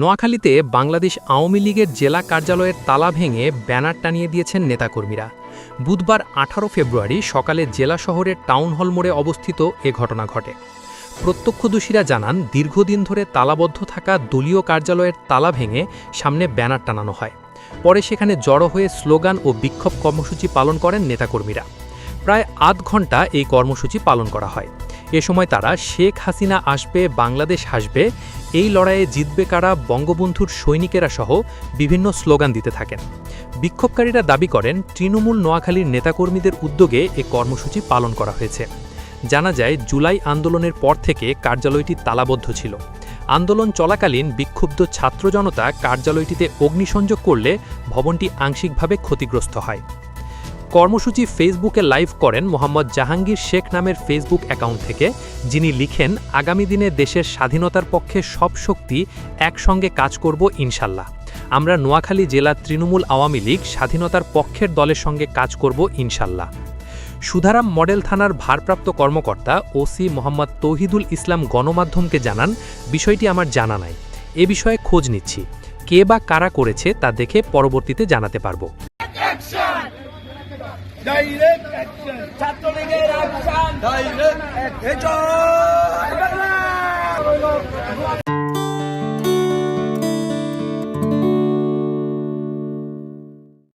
নোয়াখালীতে বাংলাদেশ আওয়ামী লীগের জেলা কার্যালয়ের তালা ভেঙে ব্যানার টানিয়ে দিয়েছেন নেতাকর্মীরা। বুধবার আঠারো ফেব্রুয়ারি সকালে জেলা শহরের টাউন হল মোড়ে অবস্থিত এ ঘটনা ঘটে। প্রত্যক্ষদর্শীরা জানান, দীর্ঘদিন ধরে তালাবদ্ধ থাকা দলীয় কার্যালয়ের তালা ভেঙে সামনে ব্যানার টানানো হয়। পরে সেখানে জড়ো হয়ে স্লোগান ও বিক্ষোভ কর্মসূচি পালন করেন নেতাকর্মীরা। প্রায় আধ ঘণ্টা এই কর্মসূচি পালন করা হয়। এ সময় তারা শেখ হাসিনা আসবে, বাংলাদেশ হাসবে, এই লড়াইয়ে জিতবে কারা বঙ্গবন্ধুর সৈনিকেরা সহ বিভিন্ন স্লোগান দিতে থাকেন। বিক্ষোভকারীরা দাবি করেন, তৃণমূল নোয়াখালীর নেতাকর্মীদের উদ্যোগে এ কর্মসূচি পালন করা হয়েছে। জানা যায়, জুলাই আন্দোলনের পর থেকে কার্যালয়টি তালাবদ্ধ ছিল। আন্দোলন চলাকালীন বিক্ষুব্ধ ছাত্র জনতা কার্যালয়টিতে অগ্নিসংযোগ করলে ভবনটি আংশিকভাবে ক্ষতিগ্রস্ত হয়। কর্মসূচি ফেসবুকে লাইভ করেন মোহাম্মদ জাহাঙ্গীর শেখ নামের ফেসবুক অ্যাকাউন্ট থেকে, যিনি লিখেন, আগামী দিনে দেশের স্বাধীনতার পক্ষে সব শক্তি একসঙ্গে কাজ করব ইনশাল্লাহ। আমরা নোয়াখালী জেলা তৃণমূল আওয়ামী লীগ স্বাধীনতার পক্ষের দলের সঙ্গে কাজ করব ইনশাল্লাহ। সুধারাম মডেল থানার ভারপ্রাপ্ত কর্মকর্তা ওসি মোহাম্মদ তৌহিদুল ইসলাম গণমাধ্যমকে জানান, বিষয়টি আমার জানা নাই। এ বিষয়ে খোঁজ নিচ্ছি। কে বা কারা করেছে তা দেখে পরবর্তীতে জানাতে পারব। ডাইরেক্ট অ্যাকশন ছাত্রলীগের অ্যাকশন ডাইরেক্ট অ্যাকশন